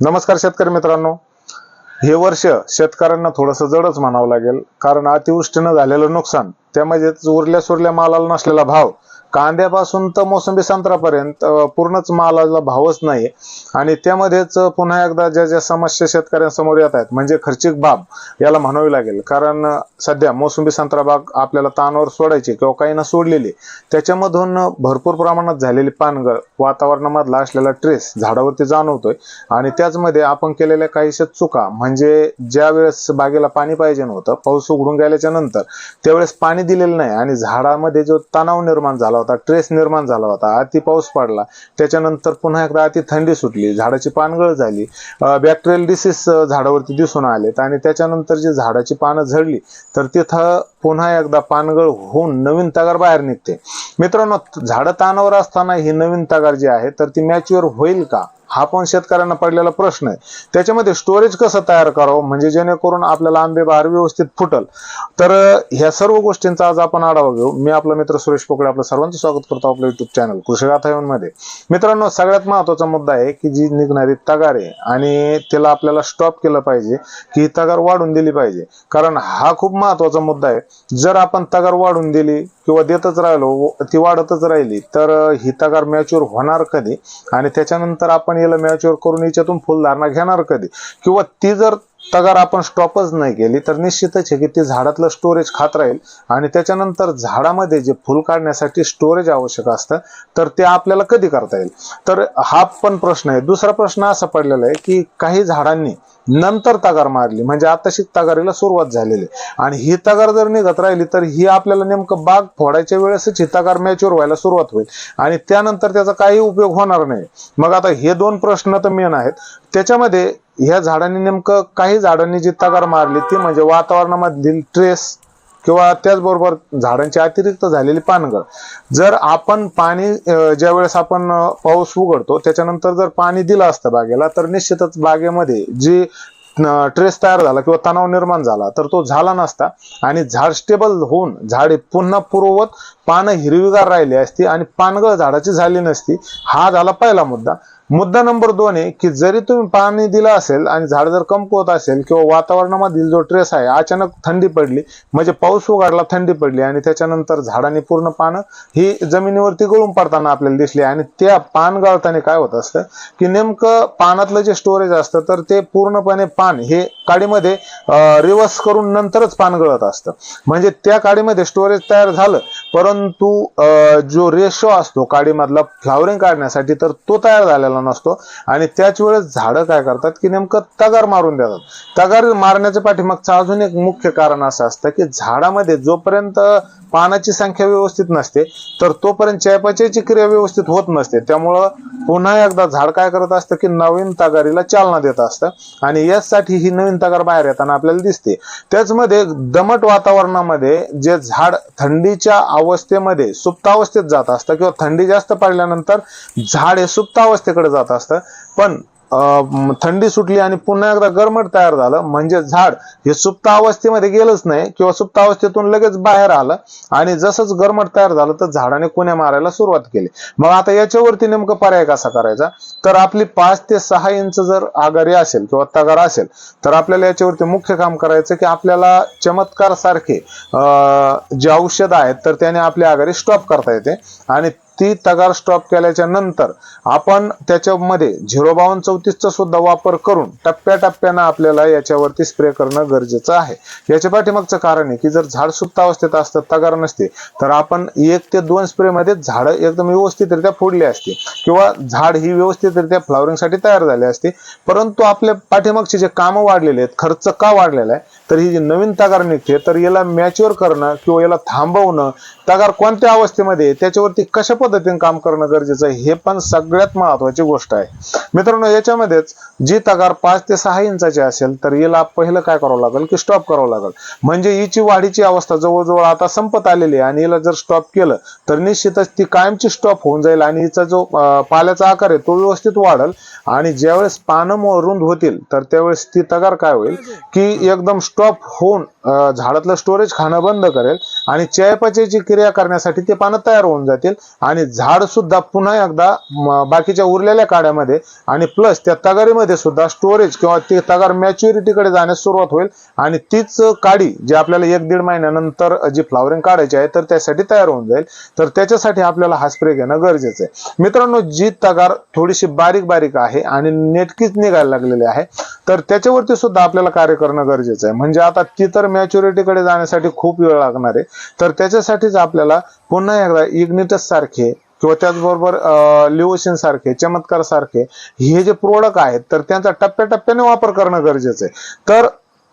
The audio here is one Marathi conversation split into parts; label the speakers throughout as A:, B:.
A: नमस्कार शेतकरी मित्रांनो. हे वर्ष शेतकऱ्यांना थोडंसं जडच म्हणावं लागेल कारण अतिवृष्टीनं झालेलं नुकसान त्यामध्येच उरल्या सुरल्या मालाला नसलेला भाव कांद्यापासून तर मोसंबी संत्रापर्यंत पूर्णच मालाला भावच नाही आणि त्यामध्येच पुन्हा एकदा ज्या ज्या समस्या शेतकऱ्यांसमोर येत आहेत म्हणजे खर्चिक बाब याला म्हणावी लागेल. कारण सध्या मोसंबी संत्रा बाग आपल्याला ताणावर सोडायची किंवा काही ना सोडलेली त्याच्यामधून भरपूर प्रमाणात झालेली पानगळ वातावरणामधला असलेला ट्रेस झाडावरती जाणवतोय. आणि त्याचमध्ये आपण केलेल्या काहीशा चुका म्हणजे ज्या वेळेस बागेला पाणी पाहिजे नव्हतं पाऊस उघडून गेल्याच्यानंतर त्यावेळेस पाणी दिलेलं नाही आणि झाडामध्ये जो तणाव निर्माण झाला होता ट्रेस निर्माण झाला होता अति पाऊस पडला. त्याच्यानंतर पुन्हा एकदा अति थंडी सुटली झाडाची पानगळ झाली. बॅक्टेरियल डिसीज झाडावरती दिसून आलेत आणि त्याच्यानंतर जी झाडाची पानं झडली तर तिथं पुन्हा एकदा पानगळ होऊन नवीन तगार बाहेर निघते. मित्रांनो झाडं तानावर असताना ही नवीन तगार जी आहे तर ती मॅच्युअर होईल का? हा पण शेतकऱ्यांना पडलेला प्रश्न आहे. त्याच्यामध्ये स्टोरेज कसं तयार करावं? म्हणजे जेणेकरून आपल्याला आंबे बहार व्यवस्थित फुटल. तर ह्या सर्व गोष्टींचा आज आपण आढावा घेऊ. मी आपला मित्र सुरेश पोकळे आपलं सर्वांचं स्वागत करतो आपल्या युट्यूब चॅनल कृषी मध्ये मित्रांनो सगळ्यात महत्त्वाचा मुद्दा आहे की जी निघणारी तगार आहे आणि त्याला आपल्याला स्टॉप केलं पाहिजे की ही तगार वाढून दिली पाहिजे. कारण हा खूप महत्त्वाचा मुद्दा आहे. जर आपण तगार वाढून दिली किंवा देतच राहिलो व ती वाढतच राहिली तर अं, ही तगार मॅच्युअर होणार कधी? आणि त्याच्यानंतर आपण याला मॅच्युअर करून याच्यातून फुलधारणा घेणार कधी? किंवा ती जर तगार आपण स्टॉपच नाही केली तर निश्चितच आहे की ती झाडातलं स्टोरेज खात राहील. आणि त्याच्यानंतर झाडामध्ये जे फुल काढण्यासाठी स्टोरेज आवश्यक असतं तर ते आपल्याला कधी करता येईल? तर हा पण प्रश्न आहे. दुसरा प्रश्न असा पडलेला आहे की काही झाडांनी नंतर तगार मारली. म्हणजे आताशी तगारीला सुरुवात झालेली आहे. आणि ही तगार जर निघत राहिली तर ही आपल्याला नेमकं बाग फोडायच्या वेळेसच ही तगार मॅच्युअर व्हायला सुरुवात होईल. आणि त्यानंतर त्याचा काही उपयोग होणार नाही. मग आता हे दोन प्रश्न तर मेन आहेत. त्याच्यामध्ये ह्या झाडांनी नेमकं काही झाडांनी जी तगार मारली ती म्हणजे वातावरणामधील ट्रेस किंवा त्याचबरोबर झाडांची अतिरिक्त झालेली पानगळ. जर आपण पाणी ज्या वेळेस आपण पाऊस उघडतो त्याच्यानंतर जर पाणी दिलं असतं बागेला तर निश्चितच बागेमध्ये जी ट्रेस तयार झाला किंवा तणाव निर्माण झाला तर तो झाला नसता. आणि झाड स्टेबल होऊन झाडे पुन्हा पूर्ववत पानं हिरवीगार राहिली असती आणि पानगळ झाडाची झाली नसती हा झाला पहिला मुद्दा. मुद्दा नंबर दोन आहे की जरी तुम्ही पाणी दिलं असेल आणि झाड जर कमकुवत असेल किंवा वातावरणामधील जो ट्रेस आहे अचानक थंडी पडली म्हणजे पाऊस उघडला थंडी पडली आणि त्याच्यानंतर झाडांनी पूर्ण पानं ही जमिनीवरती गळून पडताना आपल्याला दिसली आणि त्या पान गळताना काय होत असतं की नेमकं पानातलं जे स्टोरेज असतं तर ते पूर्णपणे पान हे काडीमध्ये रिवर्स करून नंतरच पान गळत असतं. म्हणजे त्या काडीमध्ये स्टोरेज तयार झालं परंतु जो रेशो असतो काडीमधला फ्लावरिंग काढण्यासाठी तर तो तयार झालेला नसतो. आणि त्याच वेळेस झाडं काय करतात की नेमकं तगार मारून देतात. तगार मारण्याच्या पाठीमागचं अजून एक मुख्य कारण असं असतं की झाडामध्ये जोपर्यंत पानाची संख्या व्यवस्थित नसते तर तोपर्यंत चयापचयाची क्रिया व्यवस्थित होत नसते. त्यामुळं पुन्हा एकदा झाड काय करत असतं की नवीन तगारीला चालना देत असतं. आणि याचसाठी ही नवीन तगार बाहेर येताना आपल्याला दिसते. त्याचमध्ये दमट वातावरणामध्ये जे झाड थंडीच्या अवस्थेमध्ये सुप्तावस्थेत जात असतं किंवा थंडी जास्त पडल्यानंतर झाड हे सुप्तावस्थेकडे जात असतं. पण थंडी सुटली आणि पुन्हा एकदा गरमट तयार झालं. म्हणजे झाड हे सुप्त अवस्थेमध्ये गेलंच नाही किंवा सुप्त अवस्थेतून लगेच बाहेर आलं आणि जसंच गरमट तयार झालं तर झाडाने कुण्या मारायला सुरुवात केली. मग आता याच्यावरती नेमकं पर्याय कसा करायचा? तर आपली पाच ते सहा इंच जर आगारी असेल किंवा तगार असेल तर आपल्याला याच्यावरती मुख्य काम करायचं की आपल्याला चमत्कार सारखे जे औषध आहेत तर त्याने आपली आगारी स्टॉप करता येते आणि ती तगार स्टॉप केल्याच्यानंतर आपण त्याच्यामध्ये झिरो बावन चौतीसचा सुद्धा वापर करून टप्प्याटप्प्यानं आपल्याला याच्यावरती स्प्रे करणं गरजेचं आहे. याच्या पाठीमागचं कारण आहे की जर झाड सुप्त अवस्थेत असतं तगार नसते तर आपण एक ते दोन स्प्रेमध्ये झाडं एकदम व्यवस्थितरित्या फोडली असते किंवा झाड ही व्यवस्थितरित्या फ्लॉवरिंगसाठी तयार झाले असते. परंतु आपल्या पाठीमागचे जे कामं वाढलेले आहेत खर्च का वाढलेला आहे तर ही जी नवीन तगार निघते तर याला मॅच्युअर करणं किंवा याला थांबवणं तगार कोणत्या अवस्थेमध्ये त्याच्यावरती कशा पद्धतीने काम करणं गरजेचं आहे हे पण सगळ्यात महत्वाची गोष्ट आहे. मित्रांनो याच्यामध्येच जी तगार पाच ते सहा इंचाची असेल तर याला पहिलं काय करावं लागेल की स्टॉप करावं लागेल. म्हणजे हिची वाढीची अवस्था जवळजवळ आता संपत आलेली आहे आणि हिला जर स्टॉप केलं तर निश्चितच ती कायमची स्टॉप होऊन जाईल आणि हिचा जो पाल्याचा आकार आहे तो व्यवस्थित वाढेल. आणि ज्यावेळेस पानं रुंद होतील तर त्यावेळेस ती तगार काय होईल की एकदम स्टॉप होऊन अं, झाडातलं स्टोरेज खाणं बंद करेल आणि चयापचयाची क्रिया करण्यासाठी ते पानं तयार होऊन जातील. आणि झाड सुद्धा पुन्हा एकदा बाकीच्या उरलेल्या काड्यामध्ये आणि प्लस त्या तगारीमध्ये सुद्धा स्टोरेज किंवा ते तगार मॅच्युरिटीकडे जाण्यास सुरुवात होईल. आणि तीच काडी जी आपल्याला एक दीड महिन्यानंतर जी फ्लावरिंग काढायची आहे तर त्यासाठी तयार होऊन जाईल. तर त्याच्यासाठी आपल्याला हा स्प्रे घेणं गरजेचं आहे. मित्रांनो जी तगार थोडीशी बारीक बारीक आहे आणि नेटकीच निघायला लागलेली आहे तर त्याच्यावरती सुद्धा आपल्याला कार्य करणं गरजेचं आहे. म्हणजे आता ती तर मॅच्युरिटीकडे जाण्यासाठी खूप वेळ लागणार आहे. तर त्याच्यासाठीच आपल्याला पुन्हा एकदा इग्निटस सारखे किंवा त्याचबरोबर लिओशिन सारखे चमत्कार सारखे हे जे प्रोडक्ट आहेत तर त्यांचा टप्प्याटप्प्याने वापर करणं गरजेचं आहे. तर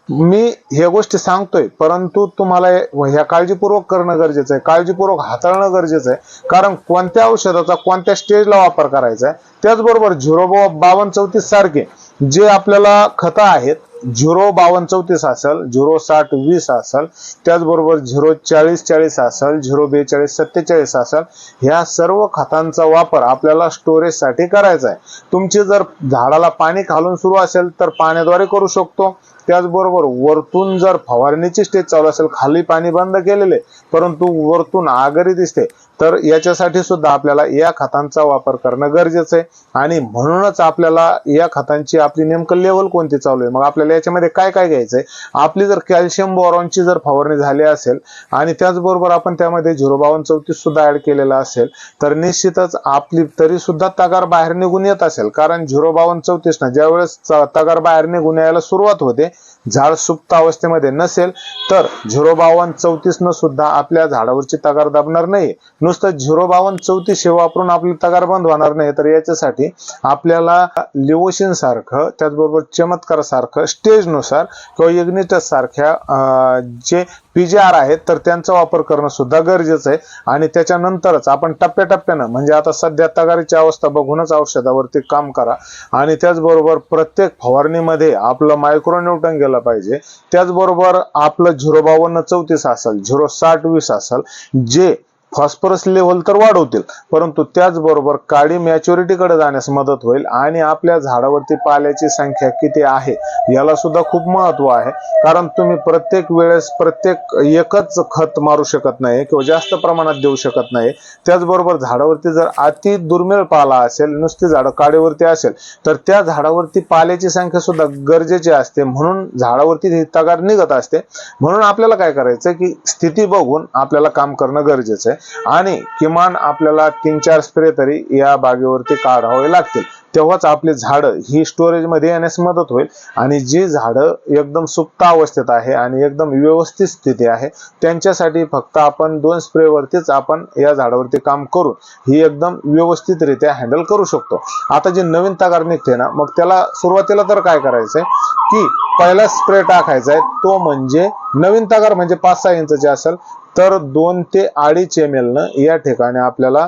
A: मी ह्या गोष्टी सांगतोय परंतु तुम्हाला ह्या काळजीपूर्वक करणं गरजेचं आहे काळजीपूर्वक हाताळणं गरजेचं आहे. कारण कोणत्या औषधाचा कोणत्या स्टेजला वापर करायचा आहे त्याचबरोबर झिरो बावन्न चौतीस सारखे जे आपल्याला खतं आहेत झिरो बावन्न चौतीस असेल झिरो साठ वीस असेल त्याचबरोबर झिरो चाळीस चाळीस असेल झिरो बेचाळीस सत्तेचाळीस असेल ह्या सर्व खतांचा वापर आपल्याला स्टोरेजसाठी करायचा आहे. तुमची जर झाडाला पाणी घालून सुरू असेल तर पाण्याद्वारे करू शकतो. त्याचबरोबर वरतून जर फवारणीची स्टेज चालू असेल खाली पाणी बंद केलेले परंतु वरतून आगरी दिसते. तर याच्यासाठी सुद्धा आपल्याला या खतांचा वापर करणं गरजेचं आहे. आणि म्हणूनच आपल्याला या खतांची आपली नेमकं लेवल कोणती चालू आहे? मग आपल्याला याच्यामध्ये काय काय घ्यायचं आहे? आपली जर कॅल्शियम बोरॉनची जर फवारणी झाली असेल आणि त्याचबरोबर आपण त्यामध्ये झिरो बावन चौतीस सुद्धा ऍड केलेला असेल तर निश्चितच आपली तरी सुद्धा तगार बाहेर निघून येत असेल. कारण झिरो बावन चौतीस ना ज्यावेळेस च- तगार बाहेर निघून यायला सुरुवात होते झाड सुप्त अवस्थेमध्ये नसेल तर झिरो बावन चौतीस न सुद्धा आपल्या झाडावरची तगार दाबणार नाही. नुसतं झिरो बावन्न चौतीस हे वापरून आपली तगार बंद होणार नाही. तर याच्यासाठी आपल्याला लिओशिन सारखं त्याचबरोबर चमत्कार सारखं स्टेजनुसार किंवा इग्निटस सारख्या जे पी जे आर आहेत तर त्यांचा वापर करणं सुद्धा गरजेचं आहे. आणि त्याच्यानंतरच आपण टप्प्याटप्प्यानं म्हणजे आता सध्या तगारीची अवस्था बघूनच औषधावरती काम करा. आणि त्याचबरोबर प्रत्येक फवारणीमध्ये आपलं मायक्रोन्यूटन गेलं पाहिजे. त्याचबरोबर आपलं झिरो बावन्न चौतीस असेल झिरो साठ वीस असेल जे फॉस्फरस लेवल तर वाढवतील परंतु त्याचबरोबर काडी मॅच्युरिटीकडे जाण्यास मदत होईल आणि आपल्या झाडावरती पाल्याची संख्या किती आहे याला सुद्धा खूप महत्त्व आहे. कारण तुम्ही प्रत्येक वेळेस प्रत्येक एकच खत मारू शकत नाही किंवा जास्त प्रमाणात देऊ शकत नाही. त्याचबरोबर झाडावरती जर अति दुर्मिळ पाला असेल नुसती झाडं काडीवरती असेल तर त्या झाडावरती पाल्याची संख्या सुद्धा गरजेची असते. म्हणून झाडावरती ही तगार निघत असते. म्हणून आपल्याला काय करायचं की स्थिती बघून आपल्याला काम करणं गरजेचं आहे. आणि किमान आपल्याला तीन चार स्प्रे तरी या बागेवरती काढावे लागतील. तेव्हाच आपली झाडं ही स्टोरेजमध्ये येण्यास मदत होईल. आणि जी झाडं एकदम सुप्त अवस्थेत आहे आणि एकदम व्यवस्थित स्थिती आहे त्यांच्यासाठी फक्त आपण दोन स्प्रेवरतीच आपण या झाडावरती काम करून ही एकदम व्यवस्थितरित्या हँडल करू शकतो. आता जी नवीन तगार निघते ना मग त्याला सुरुवातीला तर काय करायचंय? की पहिला स्प्रे टाकायचा आहे तो म्हणजे नवीन तगार म्हणजे पाच सहा इंचचे असेल तर दोन ते अडीच एम एल न या ठिकाणी आपल्याला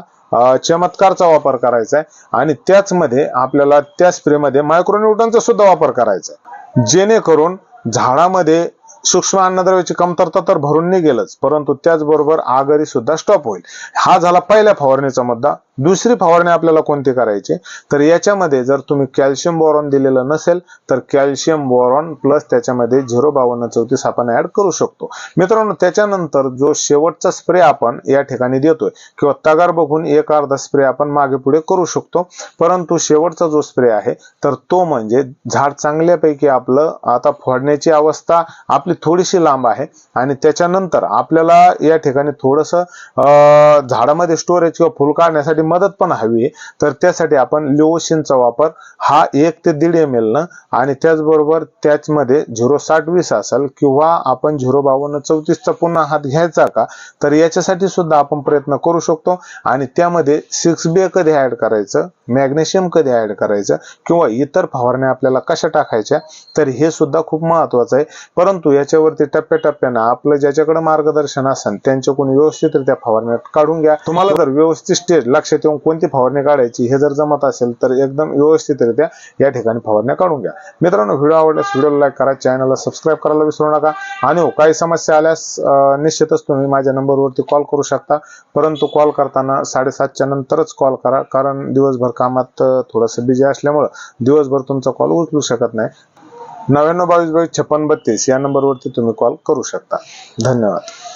A: चमत्कारचा वापर करायचा आहे. आणि त्याचमध्ये आपल्याला त्या स्प्रेमध्ये मायक्रोन्यूटनचा सुद्धा वापर करायचा आहे. जेणेकरून झाडामध्ये सूक्ष्म अन्नद्रव्याची कमतरता तर भरून निघेलच परंतु त्याचबरोबर आगरी सुद्धा स्टॉप होईल. हा झाला पहिल्या फवारणीचा मुद्दा. दुसरी फवारणी आपल्याला कोणती करायची? तर याच्यामध्ये जर तुम्ही कॅल्शियम बोरॉन दिलेलं नसेल तर कॅल्शियम बोरॉन प्लस त्याच्यामध्ये झिरो बावन्न चौतीस आपण ऍड करू शकतो. मित्रांनो त्याच्यानंतर जो शेवटचा स्प्रे आपण या ठिकाणी देतोय किंवा तगार बघून एक अर्धा स्प्रे आपण मागे पुढे करू शकतो परंतु शेवटचा जो स्प्रे आहे तर तो म्हणजे झाड चांगल्यापैकी आपलं आता फोडण्याची अवस्था आपली थोडीशी लांब आहे आणि त्याच्यानंतर आपल्याला या ठिकाणी थोडस झाडामध्ये स्टोरेज किंवा फुल काढण्यासाठी मदत पण हवी आहे. तर त्यासाठी आपण लिओशिनचा वापर हा एक ते दीड एम एल न आणि त्याचबरोबर त्याचमध्ये झिरो साठ वीस असेल किंवा आपण झिरो बावन्न चौतीसचा पुन्हा हात घ्यायचा का तर याच्यासाठी सुद्धा आपण प्रयत्न करू शकतो. आणि त्यामध्ये सिक्स बी कधी ऍड करायचं मॅग्नेशियम कधी ऍड करायचं किंवा इतर फवारण्या आपल्याला कशा टाकायच्या तर हे सुद्धा खूप महत्वाचं आहे. परंतु याच्यावरती टप्प्याटप्प्यानं आपलं ज्याच्याकडे मार्गदर्शन असेल त्यांच्याकडून व्यवस्थितरित्या फवारण्या काढून घ्या. तुम्हाला जर व्यवस्थित स्टेज लक्षात येऊन कोणती फवारणी काढायची हे जर जमत असेल तर एकदम व्यवस्थितरित्या या ठिकाणी फवारण्या काढून घ्या. मित्रांनो व्हिडिओ आवडल्यास व्हिडिओला लाईक करा चॅनलला सबस्क्राईब करायला विसरू नका. आणि हो काही समस्या आल्यास निश्चितच तुम्ही माझ्या नंबरवरती कॉल करू शकता. परंतु कॉल करताना साडेसातच्या नंतरच कॉल करा कारण दिवसभर कामात थोडंसं बिझी असल्यामुळं दिवसभर तुमचा कॉल उचलू शकत नाही. नव्याण्णव बावीस बावीस छप्पन बत्तीस या नंबरवरती तुम्ही कॉल करू शकता. धन्यवाद.